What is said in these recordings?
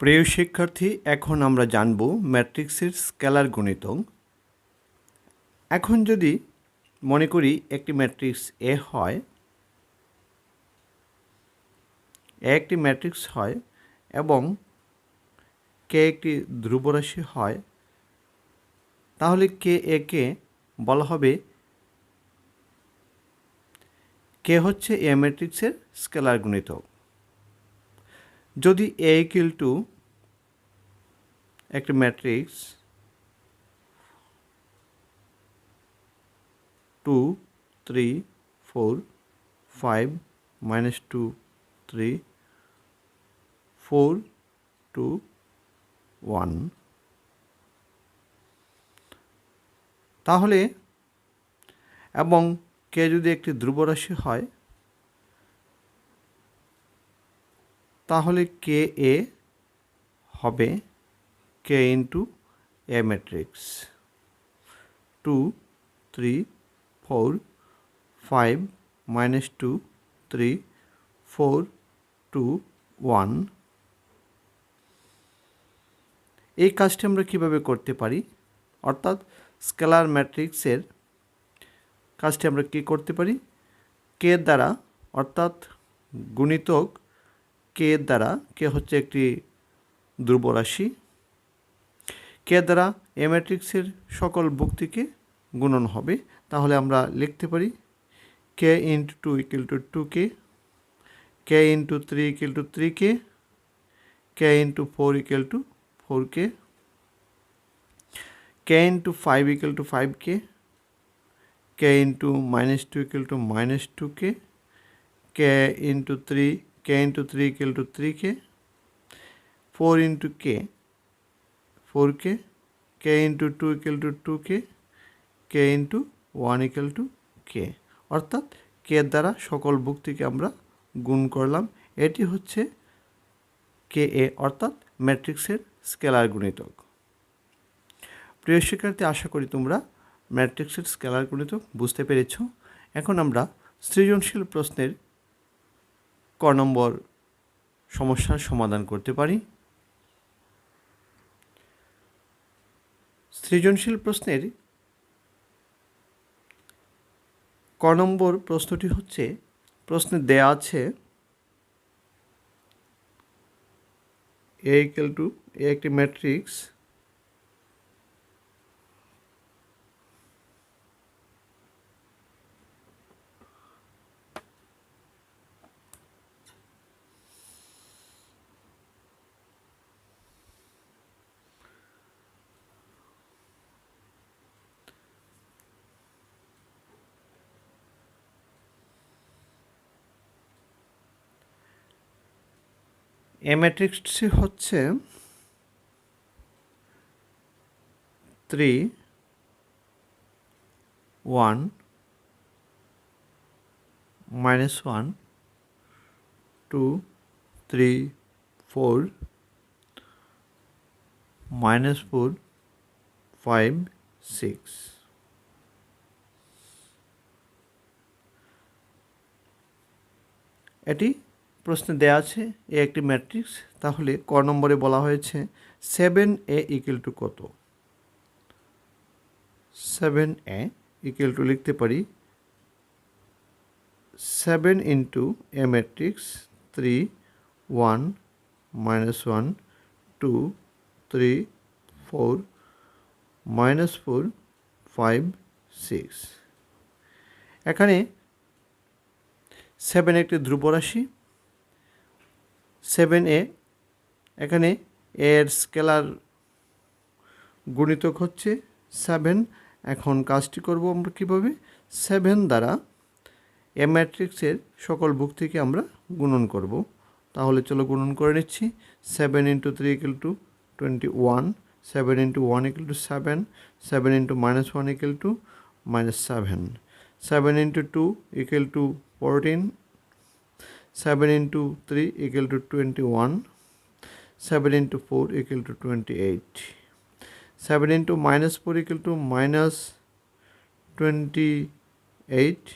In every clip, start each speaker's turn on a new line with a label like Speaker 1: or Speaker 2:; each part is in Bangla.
Speaker 1: প্রিয় শিক্ষার্থী, এখন আমরা জানব ম্যাট্রিক্সের স্কেলার গণিতক এখন যদি মনে করি একটি ম্যাট্রিক্স এ হয় এ একটি ম্যাট্রিক্স হয় এবং কে একটি ধ্রুবরাশি হয়, তাহলে কে একে বলা হবে কে হচ্ছে এ ম্যাট্রিক্সের স্কেলার গুণিতক যদি এ ইকুয়াল টু একটি matrix two three four five minus two three four two one. তাহলে, এবং কে যদি একটি ধ্রুবরাশি হয়, তাহলে কে এ হবে? K into A matrix two three four five minus two three four two one এই কাজটি আমরা কীভাবে করতে পারি? অর্থাৎ স্কেলার ম্যাট্রিক্সের কাজটি আমরা কী করতে পারি? কে দ্বারা, অর্থাৎ গুণিতক কে দ্বারা কে হচ্ছে একটি ধ্রুবরাশি কে দ্বারা এ ম্যাট্রিক্সের সকল ভুক্তিকে গুণন হবে? তাহলে আমরা লিখতে পারি K into two equal to two K K into three equal to three K K into four equal to four K K into five equal to five K K into minus two equal to minus two K K into three k into 3 equal to 3k 4 into k 4k k into 2 equal to 2k k into 1 equal to k. অর্থাৎ কে দ্বারা সকল ভুক্তিকে আমরা গুণ করলাম। এটি হচ্ছে কে এ অর্থাৎ ম্যাট্রিক্সের স্কেলার গুণিতক। প্রিয় শিক্ষার্থী, আশা করি তোমরা ম্যাট্রিক্সের স্কেলার গুণিতক বুঝতে পেরেছ। এখন আমরা সৃজনশীল প্রশ্নের ক নম্বর সমস্যার সমাধান করতে পারি। সৃজনশীল প্রশ্নের ক নম্বর প্রশ্নটি হচ্ছে, প্রশ্নে দেয়া আছে এ ইকাল টু এ একটি ম্যাট্রিক্স এ ম্যাট্রিক্সটি হচ্ছে three one minus one two three four minus four five six এটি প্রশ্নে দেওয়া আছে এ একটি ম্যাট্রিক্স, তাহলে ক নম্বরে বলা হয়েছে সেভেন এ ইকুয়াল টু কত? সেভেন এ ইকুয়াল টু লিখতে পারি seven into A matrix, three, one, minus one, two, three, four, minus four, five, six. এখানে সেভেন একটি ধ্রুবরাশি সেভেন এ, এখানে এর স্কেলার গুণিতক হচ্ছে সেভেন। এখন কাজটি করব আমরা কীভাবে? সেভেন দ্বারা এ ম্যাট্রিক্সের সকল বুক থেকে আমরা গুণন করব। তাহলে চলো গুণন করে নিচ্ছি। Seven into three equal to twenty one seven into one equal to seven seven into minus one equal to minus seven seven into two equal to fourteen 7 into 3 equal to 21 7 into 4 equal to 28 7 into minus 4 equal to minus 28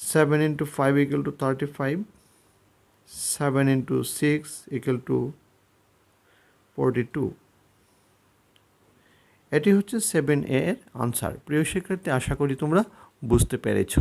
Speaker 1: 7 into 5 equal to 35 seven into six equal to forty two এটি হচ্ছে সেভেন এর আনসার প্রিয় শিক্ষার্থী, আশা করি তোমরা বুঝতে পেরেছ।